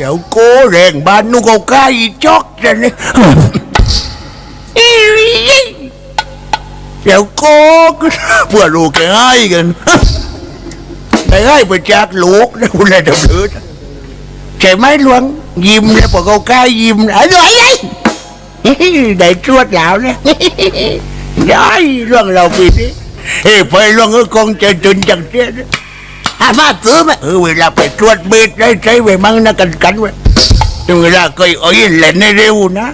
เดี๋ยวโกแรงบ้านนูก็ใกล้จอกจะเนี่ยเดี๋ยวโกเพื่อลูกแกให้กันแต่ให้ไปจากลูกนะคุณเลยเดือดใช่ไหมหลวงยิ้มแล้วพอเขาใกล้ยิ้มอะไรไได้ชวดแล้วเนี่ยได้เรื่องเราปีนี้เฮ้ยไปเรื่องเออคงจะจนจังเจ้ย หามาซื้อไหมเออเวลาไปตรวจเบ็ดได้ใช้ไปมั่งนะกันกันไว้ถึงเวลาเคยเอายินเล่นในเร็วนะ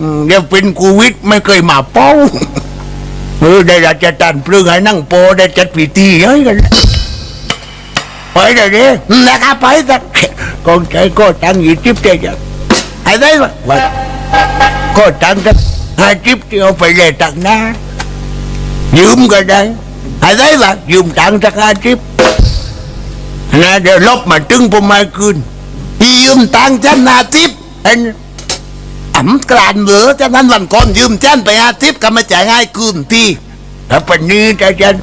อืมเดี๋ยวเป็นโควิดไม่เคยมาเป้าเออได้ราชการเพลิงให้นั่งโปได้จัดพิธีเฮ้ยกัน ไปเลยดินะครับไปสักกองใจก็ตั้งยี่สิบเจ็ดไอ้ได้ไหมว่าก็ตั้งกันห้าสิบที่เอาไปเลยตังน้ายืมก็ได้ ไอ้ได้ไหมยืมตังค์สักห้าสิบนะเดี๋ยวลบมาตึงผมมาคืนพี่ยืมตังค์ฉันอาทิตย์อันอ่ำกลานเหลือจากนั้นวันก่อนยืมฉันไปอาทิตย์ก็มาจ่ายให้คืนทีแล้วปันนี้จฉัน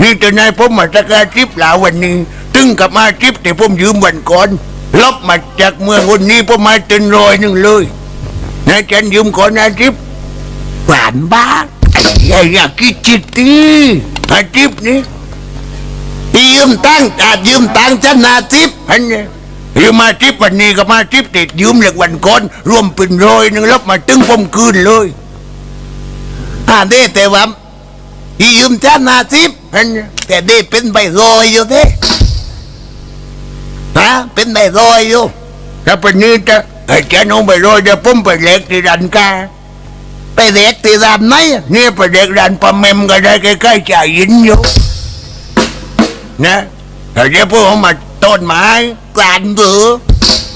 นี่จะนายผมมาจากอาทิตย์แล้ววันนี้ตึงกับมาอาทิตย์ที่ผมยืมวันก่อนลบมาจากเมืองคนนี้ผมมาเต็นรอยหนึ่งเลยนะฉันยืมก่อนอาทิตย์หวานบ้าไอ้ยากิจิตตี อาทิตย์นี้ยืมตังอาจยืมตังค์ฉันนาทิพย์อันนี้ยืมมาทิพย์วันนี้ก็มาทิพย์ติดยืมเหล็กวันก่อนรวมเป็นร้อยหนึ่งแล้วมาตึงผมคืนเลยอ่าเด้แต่ว่าอียืมฉันนาทิพย์อันนี้แต่เด้เป็นใบรอยอยู่เด้ฮะเป็นใบรอยอยู่แล้ววันนี้จะไอ้แกน้องใบรอยเดี๋ยวผมไปเล็กที่รันกา ไปเล็กที่ร้านไหนเนี่ยไปเล็กร้านปลาเมมก็ได้ใกล้ๆจ่ายยินอยู่นะแต่เดี๋ยวพวกเขามาต้นไม้กลานเบือ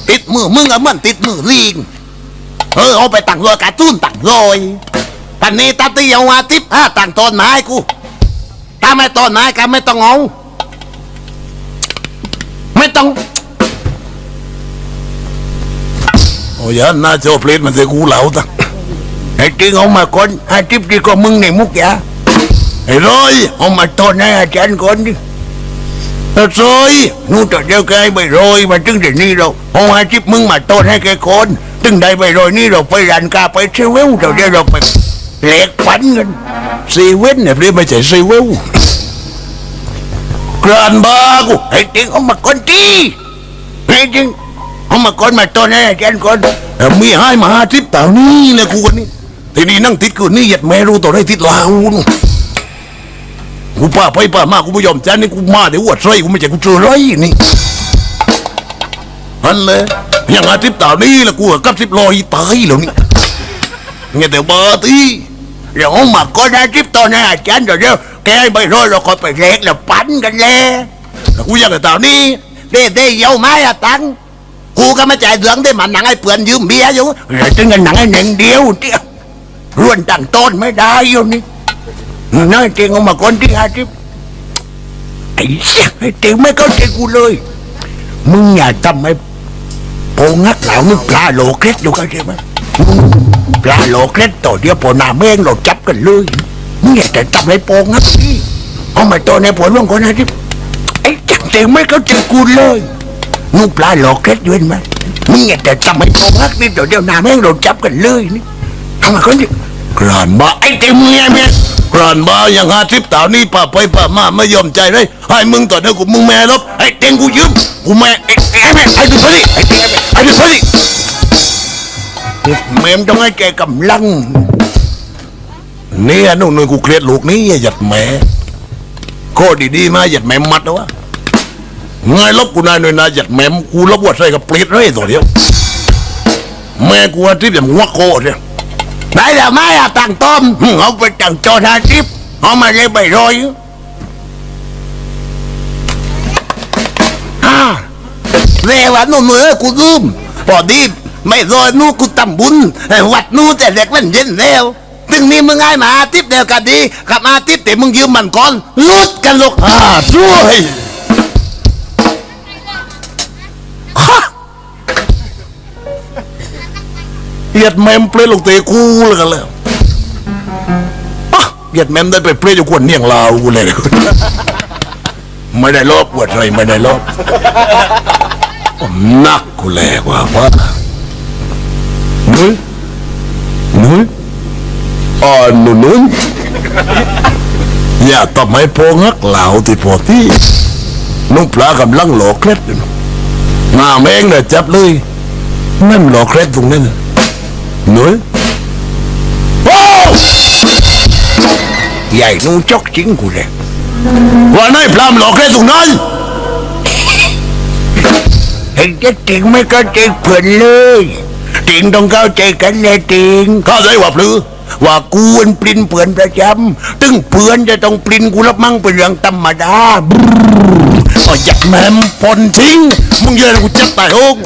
ติดมือมึงอะมันติดมือลิงเออเอาไปตั้งรอยการะตุ้นตั้งรอยปันนี้ตาตีเอาอาทิตย์ห้าตั้งต้นไม้กูถ้าไม่ต้นไม้ก็ไม่ต้องเอาไม่ต้องโอ้ยน่าจะเพลทมันเสียกูเหลาตั้ง ไอ้จริงเอามาก่อนอาทิตย์ดีก็มึงในมุกยาไอ้ร้อยเอามาต้นให้อาจารย์ก่อนดิเออซอยนู่นแต่เดียวแกให้ใบโรยมาถึงเดี๋ยวนี้เราเอาอาทิตย์มึงมาต้นให้แกคนถึงได้ใบโรยนี่เราไปรันกาไปเซเว่นเราเดี๋ยวเราไปเหล็กฟันกันเซเว่นเนี่ยเพลทไม่ใช่เซเว่นกรานบากูไอ้จริงเอามาก่อนทีไอ้จริงเอามาก่อนมาต้นให้อาจารย์ก่อนมีให้มาห้าทิพย์แต่นี่แหละกูคนนี้ ทีนี้นั่งติดกูนี่เหยัดแม่รู้ตัวได้ติดลาวนู่นกูป้าไปป้ามากูไม่ยอมจานนี่กูมาเดี๋ยวอวดไรกูไม่ใช่กูเจอไรนี่อันเลยยังอาทิตย์ต่นี่ละกูกับสิบลอยตายแล้วนี่เงี้ยแต่บาตีเดี๋ยวเอามาก่อนอาทิตย์ต้นให้อาจารย์เดี๋ยวเดี๋ยวแกให้ใบโรยเราก็ไปเล็กแล้วปันกันเลยกูอยากแต่ตานี่เด้เด้เยาไม้อะตังกูก็ไม่จ่ายเดืองได้มาหนังไอ้เปื่อนยืมเบียร์อยู่เดี๋ยวถึงกันหนังไอ้หนึ่งเดียวเดียว ร่วนตั้งต้นไม่ได้อยู่นี่น้อยจริงเอามาคนที่อาทิตย์ไอ้เสียไอ้เจงไม่เข้าใจกูเลย มึงอย่าทำให้โปงักเหล่ามึงปลาโลเคล็ดอยู่กันใช่ไหมปลาโลเคล็ดต่อเดียวปอหนาแม่งเราจับกันเลยมึงอย่าแต่ทำให้โปงักนี่เอามาตัวในผลร่วงคนอาทิตย์ไอ้จังเจงไม่เข้าใจกูเลยนูปลาหลเคล็ดด้วยไหมมึงอย่าแต่จำให้พอพักนี่เดี๋ยวเดียวหนาแม่งเราจับกันเลยนี่ ทำไมคนนี้กรานบาไอ้เจ๋งมึงไงเมียกรานบาอยังอาทิตย์แต่นี่ป้าไปป้ามาไม่ยอมใจเลยให้มึงต่อเดียวกูมึงแม่ลบไอ้เจ๋งกูยืมกูแม่ไอ้ไอ้แม่ไอ้ดูสิไอ้เจ๋งไอ้ดูสิแม่มต้องให้แกกำลังเนี่ยนู่นนู่นกูเครียดลูกนี้หยัดแม่โคตรดีๆมาหยัดแม่มัดนะวะไงลบกูนายหน่อยนะหยัดแม่กูลบวัดใส่กับเปลีดเลยตัวเดียวแม่กูอาทิตย์อย่างวักโคตรเนี่ย ไหนเดี๋ยวไม่อะตั้งต้มเอาไปตั้งโจทาทิตย์เอามาเลยใบรอยอ่าเรวันนู่นมือกูลืมพอดีไม่รอยนู่นกูทำบุญวัดนู่นแต่เด็กมันเย็นแล้วถึงนี้มึงให้มาทิตย์เดียวกันดีกับอาทิตย์แต่มึงยืมมันก่อนลุดกันลูกอ่าช่วย ยัดแม่เปลีดลูกเตะกูเลยกันเลยอะเหยัดแม่ได้ไปเปลีดอยู่คนเนี่ยงลาวกูเลยไม่ได้รอบปวดอะไรไม่ได้รอบนักกูแหลกว่าว่านุ้ยนุ้ยอ่อนนุ้ยนุ้ยอย่าทำให้พงักเหล่าที่พอที่นุ่งปลากำลังหลอกเคล็ดอยู่หน้าแมงเนี่ยจับเลยนั่นหลอกเคล็ดตรงนั้น น่ะนุ้ยโอ้ใหญ่นูจกจริงกูเลยว่าไหนายพรามหลอกเคล็ดตรงนั้นเห็นจะจริงไม่ก็จริงเพื่อนเลยจริงต้องเข้าใจกันเลยจิงเข้าใจว่าพลือว่ากูเป็นปลินเปื่อนประจำตึงเพื่อนจะต้องปลินกูรับมั่งเป็นเรื่องธรรมดาก็ยัดแม่มปนทิ้ง มึงเยอะนกูจับตายโฮง